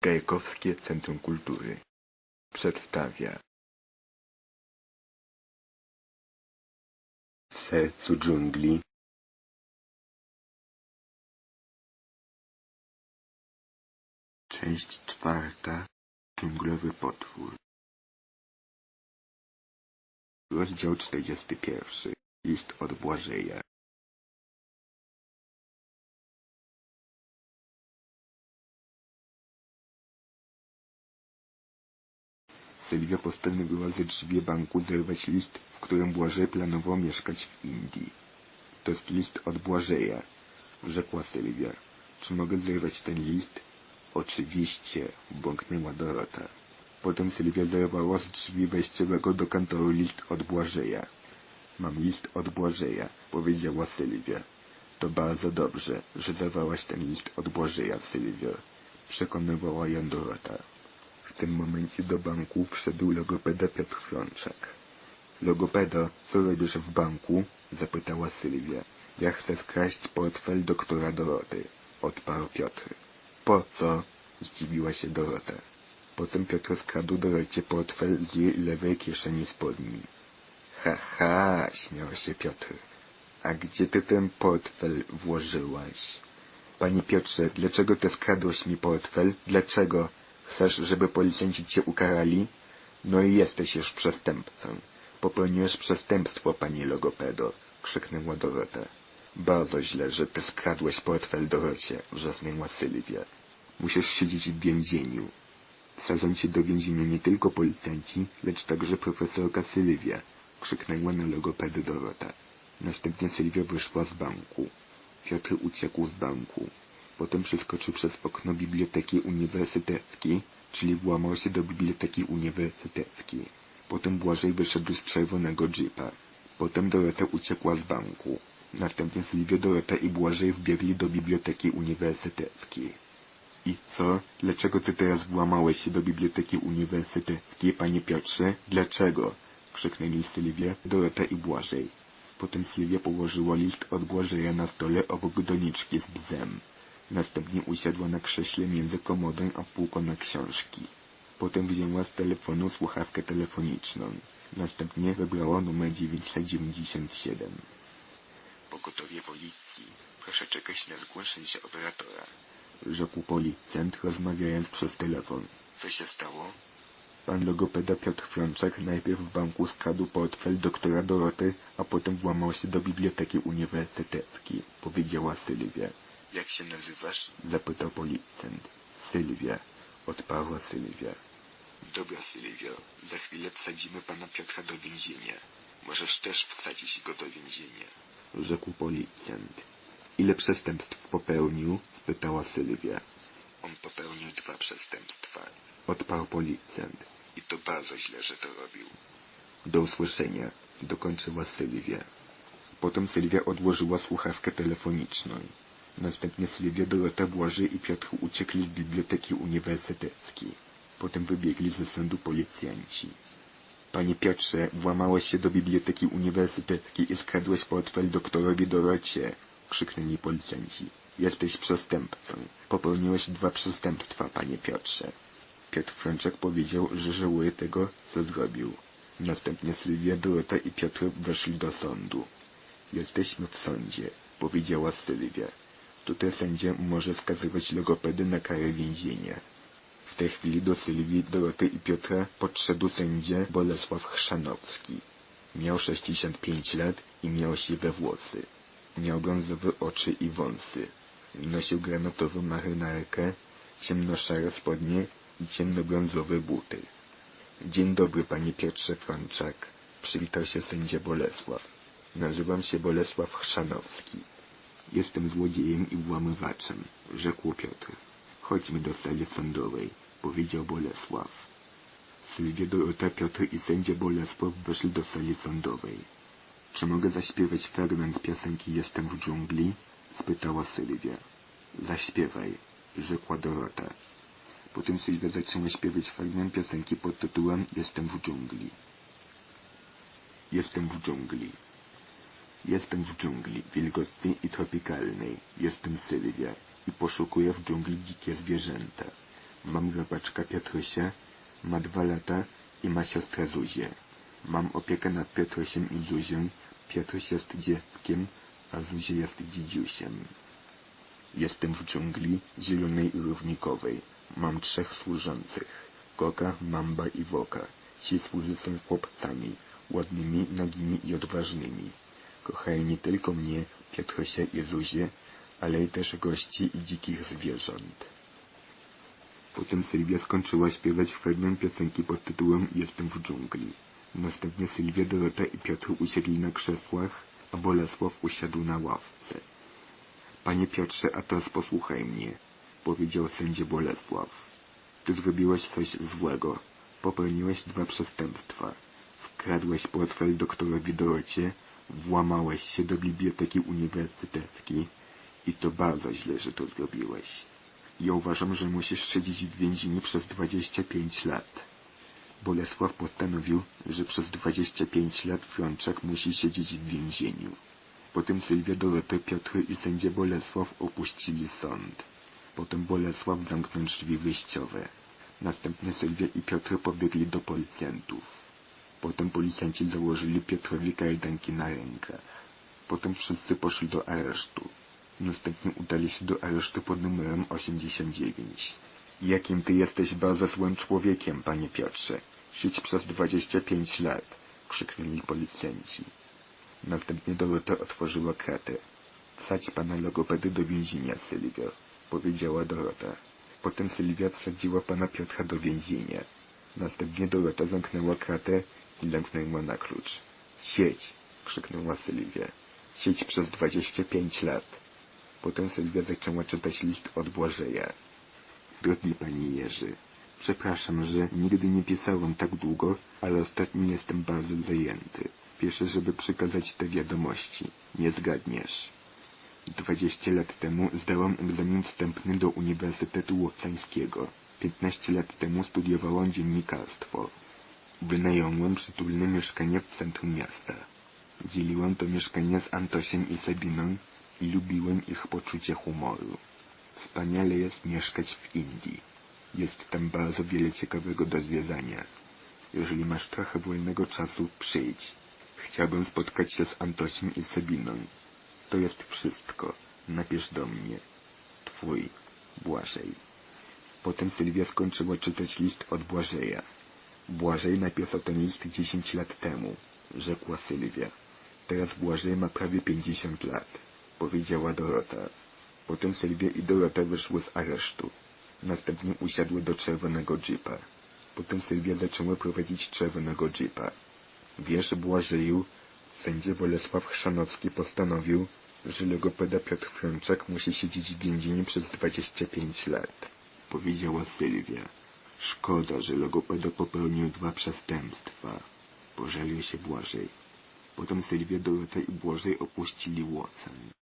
Gajkowskie Centrum Kultury. Przedstawia. W sercu dżungli. Część czwarta. Dżunglowy potwór. Rozdział czterdziesty pierwszy. List od Błażeja Sylwia postanowiła ze drzwi banku zerwać list, w którym Błażej planował mieszkać w Indii. To jest list od Błażeja, rzekła Sylwia. Czy mogę zerwać ten list? Oczywiście, bąknęła Dorota. Potem Sylwia zerwała z drzwi wejściowego do kantoru list od Błażeja. Mam list od Błażeja, powiedziała Sylwia. To bardzo dobrze, że zerwałaś ten list od Błażeja, Sylwio. Przekonywała ją Dorota. W tym momencie do banku wszedł logopeda Piotr Frączek. Logopedo, co robisz w banku? zapytała Sylwia. Ja chcę skraść portfel doktora Doroty, odparł Piotr. Po co? zdziwiła się Dorota. Potem Piotr skradł Dorocie portfel z jej lewej kieszeni spodni. Ha, ha, śmiał się Piotr. A gdzie ty ten portfel włożyłaś? Panie Piotrze, dlaczego ty skradłeś mi portfel? Dlaczego? Chcesz, żeby policjanci cię ukarali? No i jesteś już przestępcą. Popełniłeś przestępstwo, panie logopedo, krzyknęła Dorota. Bardzo źle, że ty skradłeś portfel Dorocie, wrzasnęła Sylwia. Musisz siedzieć w więzieniu. Sadzą cię do więzienia nie tylko policjanci, lecz także profesorka Sylwia, krzyknęła na logopedę Dorota. Następnie Sylwia wyszła z banku. Piotr uciekł z banku. Potem przeskoczył przez okno biblioteki uniwersyteckiej, czyli włamał się do biblioteki uniwersyteckiej. Potem Błażej wyszedł z czerwonego jeepa. Potem Dorota uciekła z banku. Następnie Sylwia, Dorota i Błażej wbiegli do biblioteki uniwersyteckiej. I co? Dlaczego ty teraz włamałeś się do biblioteki uniwersyteckiej, panie Piotrze? Dlaczego? krzyknęli Sylwia, Dorota i Błażej. Potem Sylwia położyła list od Błażeja na stole obok doniczki z bzem. Następnie usiadła na krześle między komodą a półką na książki. Potem wzięła z telefonu słuchawkę telefoniczną. Następnie wybrała numer 997. Pogotowie policji. Proszę czekać na zgłoszenie się operatora. Rzekł policjant, rozmawiając przez telefon. Co się stało? Pan logopeda Piotr Frączek najpierw w banku skradł portfel doktora Doroty, a potem włamał się do biblioteki uniwersyteckiej, powiedziała Sylwia. Jak się nazywasz? zapytał policjant. Sylwia, odparła Sylwia. Dobra, Sylwio, za chwilę wsadzimy pana Piotra do więzienia. Możesz też wsadzić go do więzienia, rzekł policjant. Ile przestępstw popełnił? spytała Sylwia. On popełnił dwa przestępstwa, odparł policjant. I to bardzo źle, że to robił. Do usłyszenia, dokończyła Sylwia. Potem Sylwia odłożyła słuchawkę telefoniczną. Następnie Sylwia, Dorota, Błażej i Piotr uciekli z biblioteki uniwersyteckiej. Potem wybiegli ze sądu policjanci. Panie Piotrze, włamałeś się do biblioteki uniwersyteckiej i skradłeś portfel doktorowi Dorocie, krzyknęli policjanci. Jesteś przestępcą. Popełniłeś dwa przestępstwa, panie Piotrze. Piotr Frączek powiedział, że żałuje tego, co zrobił. Następnie Sylwia, Dorota i Piotr weszli do sądu. Jesteśmy w sądzie, powiedziała Sylwia. Tutaj sędzia może skazywać logopedy na karę więzienia. W tej chwili do Sylwii, Doroty i Piotra podszedł sędzia Bolesław Chrzanowski. Miał 65 lat i miał siwe włosy. Miał brązowe oczy i wąsy. Nosił granatową marynarkę, ciemnoszare spodnie i ciemnobrązowe buty. Dzień dobry, panie Piotrze Frączak, przywitał się sędzia Bolesław. Nazywam się Bolesław Chrzanowski. Jestem złodziejem i włamywaczem, rzekł Piotr. Chodźmy do sali sądowej, powiedział Bolesław. Sylwia, Dorota, Piotr i sędzia Bolesław weszli do sali sądowej. Czy mogę zaśpiewać fragment piosenki Jestem w dżungli? spytała Sylwia. Zaśpiewaj, rzekła Dorota. Potem Sylwia zaczęła śpiewać fragment piosenki pod tytułem Jestem w dżungli. Jestem w dżungli. Jestem w dżungli, wilgotnej i tropikalnej. Jestem Sylwia i poszukuję w dżungli dzikie zwierzęta. Mam robaczka Piotrusia, ma dwa lata i ma siostrę Zuzię. Mam opiekę nad Piotrusiem i Zuzią. Piotruś jest dzieckiem, a Zuzia jest dzidziusiem. Jestem w dżungli zielonej i równikowej. Mam trzech służących. Koka, Mamba i Woka. Ci słudzy są chłopcami, ładnymi, nagimi i odważnymi. Kochają nie tylko mnie, Piotrusia i Zuzię, ale i też gości i dzikich zwierząt. Potem Sylwia skończyła śpiewać fragment piosenki pod tytułem Jestem w dżungli. Następnie Sylwia, Dorota i Piotr usiedli na krzesłach, a Bolesław usiadł na ławce. Panie Piotrze, a teraz posłuchaj mnie, powiedział sędzia Bolesław. Ty zrobiłeś coś złego. Popełniłeś dwa przestępstwa. Wkradłeś portfel doktorowi Dorocie, włamałeś się do biblioteki uniwersyteckiej i to bardzo źle, że to zrobiłeś. Ja uważam, że musisz siedzieć w więzieniu przez 25 lat. Bolesław postanowił, że przez 25 lat Frączak musi siedzieć w więzieniu. Potem Sylwia Dorota, Piotr i sędzia Bolesław opuścili sąd. Potem Bolesław zamknął drzwi wyjściowe. Następnie Sylwia i Piotr pobiegli do policjantów. Potem policjanci założyli Piotrowi kajdanki na rękach. Potem wszyscy poszli do aresztu. Następnie udali się do aresztu pod numerem 89. Jakim ty jesteś bardzo złym człowiekiem, panie Piotrze. Siedź przez 25 lat, krzyknęli policjanci. Następnie Dorota otworzyła kratę. Wsadź pana logopedy do więzienia, Sylwio, powiedziała Dorota. Potem Sylwia wsadziła pana Piotra do więzienia. Następnie Dorota zamknęła kratę i zamknęła na klucz. Siedź, krzyknęła Sylwia. Siedź przez 25 lat. Potem Sylwia zaczęła czytać list od Błażeja. Drogi panie Jerzy, przepraszam, że nigdy nie pisałem tak długo, ale ostatnio jestem bardzo zajęty. Pieszę, żeby przekazać te wiadomości. Nie zgadniesz. Dwadzieścia lat temu zdałam egzamin wstępny do Uniwersytetu Łotwańskiego. Piętnaście lat temu studiowałam dziennikarstwo. Wynająłem przytulne mieszkanie w centrum miasta. Dzieliłam to mieszkanie z Antosiem i Sabiną i lubiłem ich poczucie humoru. Wspaniale jest mieszkać w Indii. Jest tam bardzo wiele ciekawego do zwiedzania. Jeżeli masz trochę wolnego czasu, przyjdź. Chciałbym spotkać się z Antosiem i Sabiną. To jest wszystko. Napisz do mnie. Twój Błażej. Potem Sylwia skończyła czytać list od Błażeja. Błażej napisał ten list dziesięć lat temu, rzekła Sylwia. Teraz Błażej ma prawie pięćdziesiąt lat, powiedziała Dorota. Potem Sylwia i Dorota wyszły z aresztu. Następnie usiadły do czerwonego jeepa. Potem Sylwia zaczęła prowadzić czerwonego jeepa. Wiesz, Błażeju, sędzia Bolesław Chrzanowski postanowił, że logopeda Piotr Frączak musi siedzieć w więzieniu przez 25 lat, powiedziała Sylwia. Szkoda, że logopeda popełnił dwa przestępstwa. Pożalił się Błażej. Potem Sylwia, Dorota i Błażej opuścili Łocen.